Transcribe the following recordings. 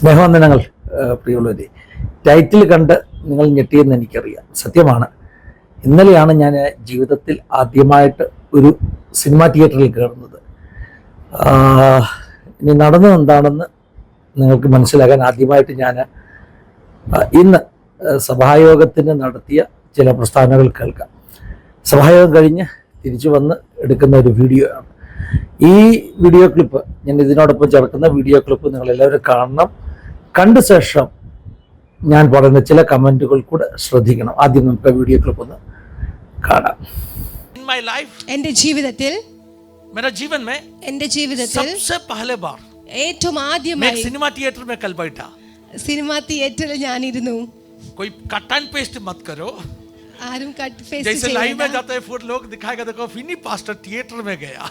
സ്നേഹവന്ദനങ്ങൾ പ്രിയമുള്ളവരെ. ടൈറ്റിൽ കണ്ട് നിങ്ങൾ ഞെട്ടിയെന്ന് എനിക്കറിയാം. സത്യമാണ്. ഇന്നലെയാണ് ഞാൻ ജീവിതത്തിൽ ആദ്യമായിട്ട് ഒരു സിനിമാ തിയേറ്ററിൽ കയറുന്നത്. ഇനി നടന്നത് എന്താണെന്ന് നിങ്ങൾക്ക് മനസ്സിലാക്കാൻ ആദ്യമായിട്ട് ഞാൻ ഇന്ന് സഭായോഗത്തിന് നടത്തിയ ചില പ്രസ്താവനകൾ കേൾക്കാം. സഭായോഗം കഴിഞ്ഞ് തിരിച്ചു വന്ന് എടുക്കുന്ന ഒരു വീഡിയോ ഈ വീഡിയോ ക്ലിപ്പ് ഞാൻ ഇതിനോടൊപ്പം ചേർക്കുന്ന വീഡിയോ ക്ലിപ്പ് നിങ്ങൾ എല്ലാവരും കാണണം. കണ്ട ശേഷം ഞാൻ പറയുന്ന ചില കമന്റുകൾ കൂടെ ശ്രദ്ധിക്കണം. ആദ്യം നമുക്ക് വീഡിയോ ക്ലിപ്പ് ഒന്ന് കാണാം. എന്റെ ജീവിതത്തിൽ എന്റെ ജീവിതത്തിൽ ഏറ്റവും ആദ്യമായി സിനിമ തിയേറ്റർ സിനിമ തിയേറ്ററിൽ ഞാനിരുന്നു. കട്ടാൻ പേസ്റ്റ് മത് കരോ मत करो ആരും കട്ട് ഫേസ് जैसे लाइव में जाते हैं फिर लोग दिखाएगा देखो फिनी पास्टर थिएटर में गया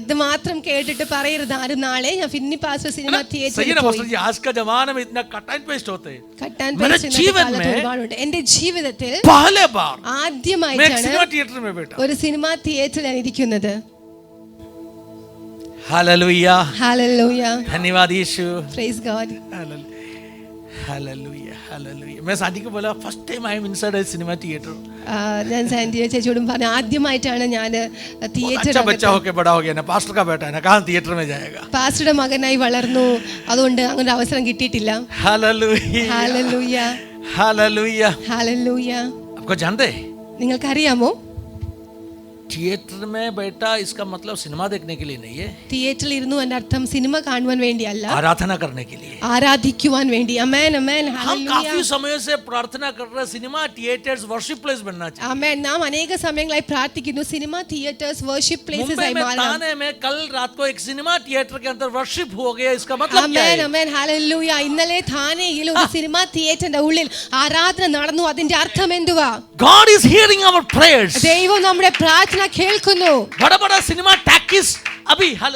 ഇത് മാത്രം കേട്ടിട്ട് പറയരുത് ആരും നാളെ ഞാൻ ഫിന്നി പാസ് സിനിമ सही है തിയേറ്ററിൽ ना പോയി पास्टर जी आज का जमाना में इतना कट एंड पेस्ट होते हैं കട്ടാൻ मेरे പേസ്റ്റ് जीवन കാലത്ത് में- ഒരുപാടുണ്ട് എന്റെ ജീവിതത്തിൽ पहले बार मैं एक ആദ്യമായിട്ടാണ് सिनेमा थिएटर में बैठा ഒരു സിനിമാ തിയേറ്ററിൽ ഞാൻ ഇരിക്കുന്നത് हालेलुया ഹാലൂയ धन्यवाद यीशु പ്രൈസ് ഗോഡ് हालेलुया ഞാൻ മകനായി വളർന്നു. അതുകൊണ്ട് അങ്ങനെ അവസരം കിട്ടിയിട്ടില്ല. നിങ്ങൾക്കറിയാമോ? थिएटर में बैठा इसका मतलब सिनेमा देखने के लिए नहीं है തിയേറ്ററിൽ ഇരുന്നു എന്റെ അർത്ഥം സിനിമ കാണുവാൻ വേണ്ടിയല്ല आराधना करने के लिए ആരാധിക്കുവാൻ വേണ്ടി അമേൻ അമേൻ हम ഹല്ലേലൂയ काफी समय से प्रार्थना कर रहे हैं सिनेमा थिएटर्स वर्शिप प्लेस बनना चाहिए അമേൻ നാം അനേക സമയങ്ങളായി പ്രാർത്ഥിക്കുന്നു cinema theatres worship places Mumbai ആയി में മാറണം ताने में कल रात को एक सिनेमा थिएटर के अंदर वर्शिप हो गया इसका मतलब क्या അമേൻ है അമേൻ ഹല്ലേലൂയ ഇന്നലെ ഥാനെയിൽ ഒരു സിനിമ തിയേറ്ററിന്റെ ഉള്ളിൽ ആരാധന നടന്നു അതിന്റെ അർത്ഥം എന്തുവാ God is hearing our prayers ദൈവം നമ്മുടെ പ്രാർത്ഥന കേൾക്കുന്നു बड़ा बड़ा सिनेमा टैकिस अभी हाल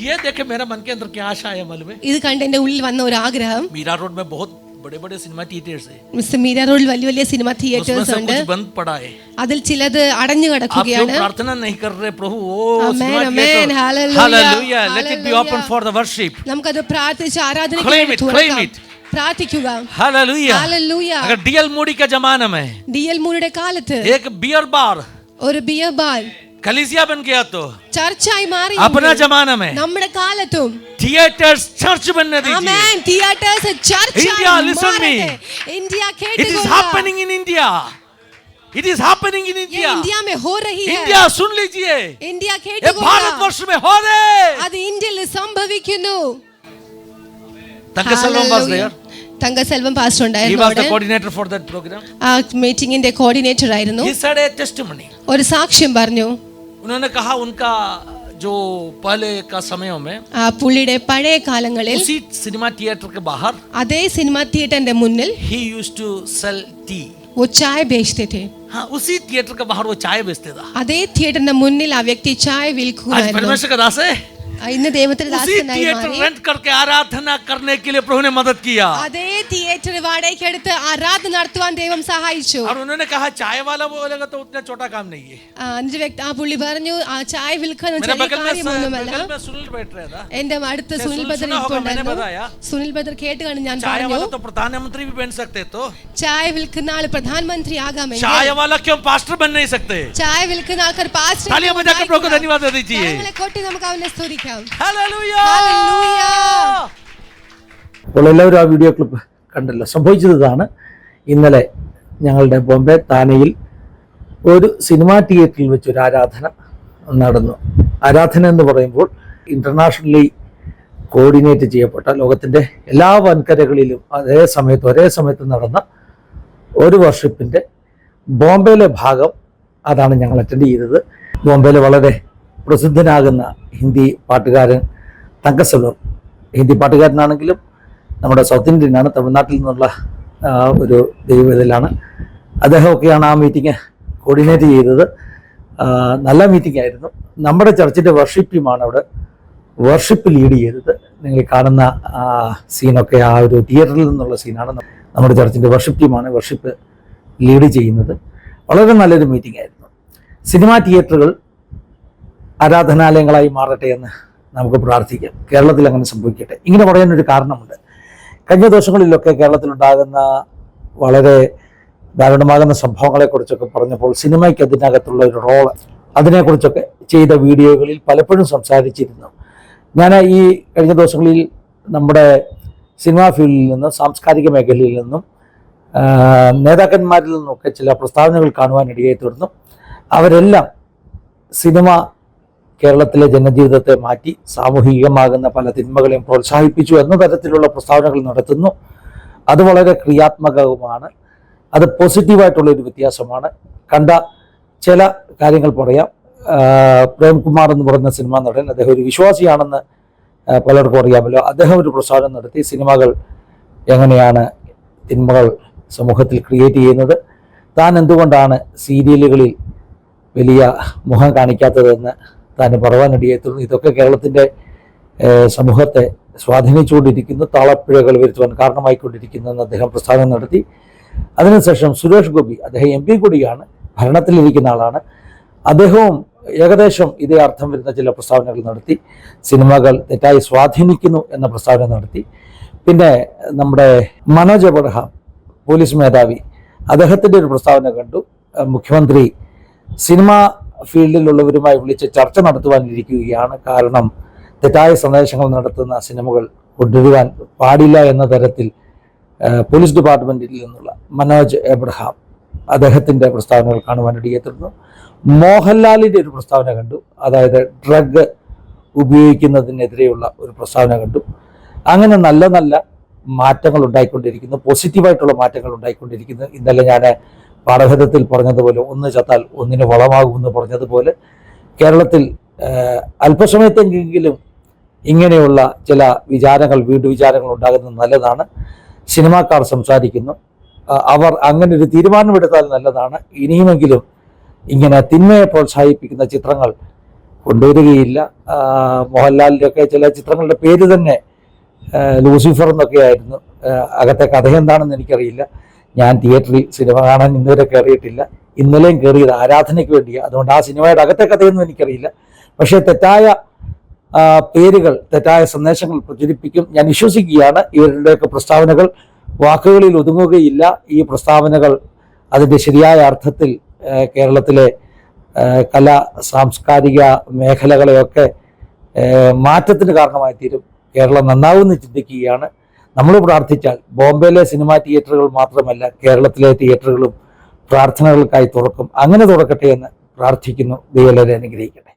ये देखे मेरा मन के अंदर क्या आशा है मालूम है ഇത് കണ്ട് എന്റെ ഉള്ളിൽ വന്ന ഒരു ആഗ്രഹം मीरा रोड में बहुत बड़े बड़े सिनेमा थिएटर्स है മിസ്റ്റർ മീര റോഡിൽ വലിയ വലിയ സിനിമ उसमें തിയേറ്റേഴ്സ് से ഉണ്ട് कुछ बंद पड़ा है അതിൽ ചിലത് അടഞ്ഞു आप जो കിടക്കുകയാണ് प्रार्थना नहीं कर रहे प्रभु ओ Amen, cinema amen, theatre hallelujah, hallelujah let it be hallelujah. Open for the worship നമുക്കത് പ്രാർത്ഥിച്ച് ആരാധനയ്ക്ക് Claim വേണ്ടി it, claim തുറക്കാം. it. പ്രാർത്ഥിക്കുക हालेलुया ഹല്ലേലൂയ अगर डीएल मोडी का जमाना में ഡി എൽ മൂരുടെ കാലത്ത് एक बियर बार ഒരു ബിയർ ബാർ कलीसिया बन गया तो ചർച്ചായി മാറി अपना जमाना में നമ്മുടെ കാലത്തും थिएटर्स चर्च बनने दीजिए ആമേൻ തിയേറ്റേഴ്സ് ചർച്ചായി India, listen me. മാറട്ടെ. India it is കേട്ടുകൊള്ളുക happening in India it is happening in ये इंडिया इंडिया में हो रही है इंडिया सुन लीजिए ഇന്ത്യ ये കേട്ടുകൊള്ളുക भारतवर्ष में हो रहे അത് ഇന്ത്യയിൽ സംഭവിക്കുന്നു Tankaselvam was there. തങ്കസെൽവം pastor He ഉണ്ടായിരുന്നു was the അവിടെ coordinator for that program. ആ മീറ്റിംഗിന്റെ കോർഡിനേറ്റർ ആയിരുന്നു He said a testimony. ഒരു സാക്ഷ്യം പറഞ്ഞു उन्होंने कहा उनका जो पहले का समयों में ആ പുള്ളിയുടെ പഴയ കാലങ്ങളിൽ उसी सिनेमा थिएटर के बाहर അതേ സിനിമ തിയേറ്ററിന്റെ മുന്നിൽ he used to sell tea. वो चाय बेचते थे हाँ उसी थिएटर के बाहर वो चाय बेचते था അതേ തിയേറ്ററിന്റെ മുന്നിൽ ആ വ്യക്തി ചായ आज വിൽക്കുമായിരുന്നു परमेश्वर का दास है ആ, ചായ വിൽക്കുന്ന എന്റെ പ്രധാനമന്ത്രി ചായ വിൽക്കുന്ന ആൾ ചായ പാസ്റ്റർ ചായ വിൽക്കുന്ന ആൾക്കാർ പാസ്റ്റർ കോട്ടി നമുക്ക് അവനെ സ്തുതിക്കാം. അപ്പോൾ എല്ലാവരും ആ വീഡിയോ ക്ലിപ്പ് കണ്ടല്ലോ. സംഭവിച്ചത് ഇതാണ് ഇന്നലെ ഞങ്ങളുടെ ബോംബെ താനയിൽ ഒരു സിനിമാ തിയേറ്ററിൽ വെച്ച് ഒരു ആരാധന നടന്നു. ആരാധന എന്ന് പറയുമ്പോൾ ഇന്റർനാഷണലി കോർഡിനേറ്റ് ചെയ്യപ്പെട്ട ലോകത്തിന്റെ എല്ലാ വൻകരകളിലും അതേ സമയത്ത് ഒരേ സമയത്ത് നടന്ന ഒരു വർഷിപ്പിന്റെ ബോംബെയിലെ ഭാഗം അതാണ് ഞങ്ങൾ അറ്റൻഡ് ചെയ്തത്. ബോംബെയിലെ വളരെ പ്രസിദ്ധനാകുന്ന ഹിന്ദി പാട്ടുകാരൻ തങ്കസെൽവം ഹിന്ദി പാട്ടുകാരനാണെങ്കിലും നമ്മുടെ സൗത്ത് ഇന്ത്യനാണ് തമിഴ്നാട്ടിൽ നിന്നുള്ള ഒരു ദൈവത്തിലാണ് അദ്ദേഹമൊക്കെയാണ് ആ മീറ്റിംഗ് കോർഡിനേറ്റ് ചെയ്തത്. നല്ല മീറ്റിംഗ് ആയിരുന്നു. നമ്മുടെ ചർച്ചിന്റെ വർഷിപ്പ് ടീമാണ് അവിടെ. വർഷിപ്പ് ലീഡ് ചെയ്തത്. നിങ്ങൾ കാണുന്ന സീനൊക്കെ ആ ഒരു തിയേറ്ററിൽ നിന്നുള്ള സീനാണ്. നമ്മുടെ ചർച്ചിന്റെ വർഷിപ്പ് ടീമാണ് വർഷിപ്പ് ലീഡ് ചെയ്യുന്നത്. വളരെ നല്ലൊരു മീറ്റിംഗ് ആയിരുന്നു. സിനിമാ തിയേറ്ററുകൾ ആരാധനാലയങ്ങളായി മാറട്ടെ എന്ന് നമുക്ക് പ്രാർത്ഥിക്കാം. കേരളത്തിൽ അങ്ങനെ സംഭവിക്കട്ടെ. ഇങ്ങനെ പറയാനൊരു കാരണമുണ്ട്. കഴിഞ്ഞ ദിവസങ്ങളിലൊക്കെ കേരളത്തിലുണ്ടാകുന്ന വളരെ ദാരുണമാകുന്ന സംഭവങ്ങളെക്കുറിച്ചൊക്കെ പറഞ്ഞപ്പോൾ സിനിമയ്ക്ക് അതിനകത്തുള്ള ഒരു റോൾ അതിനെക്കുറിച്ചൊക്കെ ചെയ്ത വീഡിയോകളിൽ പലപ്പോഴും സംസാരിച്ചിരുന്നു. ഞാൻ ഈ കഴിഞ്ഞ ദിവസങ്ങളിൽ നമ്മുടെ സിനിമാ ഫീൽഡിൽ നിന്നും സാംസ്കാരിക മേഖലയിൽ നിന്നും നേതാക്കന്മാരിൽ നിന്നൊക്കെ ചില പ്രസ്താവനകൾ കാണുവാനിടയായി തുടർന്നു അവരെല്ലാം സിനിമ കേരളത്തിലെ ജനജീവിതത്തെ മാറ്റി സാമൂഹികമാകുന്ന പല തിന്മകളെയും പ്രോത്സാഹിപ്പിച്ചു എന്ന തരത്തിലുള്ള പ്രസ്താവനകൾ നടത്തുന്നു. അത് വളരെ ക്രിയാത്മകവുമാണ്. അത് പോസിറ്റീവായിട്ടുള്ള ഒരു വ്യത്യാസമാണ്. കണ്ട ചില കാര്യങ്ങൾ പറയാം. പ്രേംകുമാർ എന്ന് പറയുന്ന സിനിമാ നടൻ അദ്ദേഹം ഒരു വിശ്വാസിയാണെന്ന് പലർക്കും അറിയാമല്ലോ. അദ്ദേഹം ഒരു പ്രസ്താവന നടത്തി. സിനിമകൾ എങ്ങനെയാണ് തിന്മകൾ സമൂഹത്തിൽ ക്രിയേറ്റ് ചെയ്യുന്നത്? താൻ എന്തുകൊണ്ടാണ് സീരിയലുകളിൽ വലിയ മുഖം കാണിക്കാത്തതെന്ന് താൻ പറവാനിടയെത്തുന്നു ഇതൊക്കെ കേരളത്തിന്റെ സമൂഹത്തെ സ്വാധീനിച്ചുകൊണ്ടിരിക്കുന്ന താളപ്പിഴകൾ വരുത്തുവാൻ കാരണമായിക്കൊണ്ടിരിക്കുന്നു എന്ന് അദ്ദേഹം പ്രസ്താവന നടത്തി. അതിനുശേഷം സുരേഷ് ഗോപി അദ്ദേഹം എം പി കൂടിയാണ് ഭരണത്തിലിരിക്കുന്ന ആളാണ്. അദ്ദേഹവും ഏകദേശം ഇതേ അർത്ഥം വരുന്ന ചില പ്രസ്താവനകൾ നടത്തി. സിനിമകൾ തെറ്റായി സ്വാധീനിക്കുന്നു എന്ന പ്രസ്താവന നടത്തി. പിന്നെ നമ്മുടെ മനോജ് അബ്രഹാം പോലീസ് മേധാവി അദ്ദേഹത്തിന്റെ ഒരു പ്രസ്താവന കണ്ടു. മുഖ്യമന്ത്രി സിനിമാ ഫീൽഡിലുള്ളവരുമായി വിളിച്ച് ചർച്ച നടത്തുവാനിരിക്കുകയാണ് കാരണം തെറ്റായ സന്ദേശങ്ങൾ നടത്തുന്ന സിനിമകൾ കൊണ്ടുവരുവാൻ പാടില്ല എന്ന തരത്തിൽ പോലീസ് ഡിപ്പാർട്ട്മെന്റിൽ നിന്നുള്ള മനോജ് എബ്രഹാം അദ്ദേഹത്തിന്റെ പ്രസ്താവനകൾ കാണുവാനിടയെത്തുന്നു മോഹൻലാലിന്റെ ഒരു പ്രസ്താവന കണ്ടു. അതായത് ഡ്രഗ് ഉപയോഗിക്കുന്നതിനെതിരെയുള്ള ഒരു പ്രസ്താവന കണ്ടു. അങ്ങനെ നല്ല നല്ല മാറ്റങ്ങൾ ഉണ്ടായിക്കൊണ്ടിരിക്കുന്നു. പോസിറ്റീവായിട്ടുള്ള മാറ്റങ്ങൾ ഉണ്ടായിക്കൊണ്ടിരിക്കുന്നു. ഇന്നലെ ഞാൻ പാഠഭേദത്തിൽ പറഞ്ഞതുപോലെ ഒന്ന് ചത്താൽ ഒന്നിന് വളമാകുമെന്ന് പറഞ്ഞതുപോലെ കേരളത്തിൽ അല്പസമയത്തെങ്കിലും ഇങ്ങനെയുള്ള ചില വിചാരങ്ങൾ വീണ്ടും വിചാരങ്ങൾ ഉണ്ടാകുന്നത് നല്ലതാണ്. സിനിമാക്കാർ സംസാരിക്കുന്നു. അവർ അങ്ങനെ ഒരു തീരുമാനമെടുത്താൽ നല്ലതാണ്. ഇനിയുമെങ്കിലും ഇങ്ങനെ തിന്മയെ പ്രോത്സാഹിപ്പിക്കുന്ന ചിത്രങ്ങൾ കൊണ്ടുവരികയില്ല. മോഹൻലാലിന്റെയൊക്കെ മോഹൻലാലിന്റെ ചില ചിത്രങ്ങളുടെ പേര് തന്നെ ലൂസിഫർ എന്നൊക്കെ ആയിരുന്നു അകത്തെ കഥ എന്താണെന്ന് എനിക്കറിയില്ല. ഞാൻ തിയേറ്ററിൽ സിനിമ കാണാൻ ഇന്നുവരെ കയറിയിട്ടില്ല ഇന്നലെയും കയറിയത് ആരാധനയ്ക്ക് വേണ്ടിയാണ് അതുകൊണ്ട് ആ സിനിമയുടെ അകത്തെ കഥയൊന്നും എനിക്കറിയില്ല. പക്ഷേ തെറ്റായ പേരുകൾ തെറ്റായ സന്ദേശങ്ങൾ പ്രചരിപ്പിക്കും. ഞാൻ വിശ്വസിക്കുകയാണ്. ഇവരുടെയൊക്കെ പ്രസ്താവനകൾ വാക്കുകളിൽ ഒതുങ്ങുകയില്ല. ഈ പ്രസ്താവനകൾ അതിന്റെ ശരിയായ അർത്ഥത്തിൽ കേരളത്തിലെ കലാ സാംസ്കാരിക മേഖലകളെയൊക്കെ മാറ്റത്തിന് കാരണമായി തീരും. കേരളം നന്നാവുമെന്ന് ചിന്തിക്കുകയാണ്. നമ്മൾ പ്രാർത്ഥിച്ചാൽ ബോംബെയിലെ സിനിമാ തിയേറ്ററുകൾ മാത്രമല്ല കേരളത്തിലെ തിയേറ്ററുകളും പ്രാർത്ഥനകൾക്കായി തുറക്കും. അങ്ങനെ തുറക്കട്ടെ എന്ന് പ്രാർത്ഥിക്കുന്നു. ദൈവം അനുഗ്രഹിക്കട്ടെ.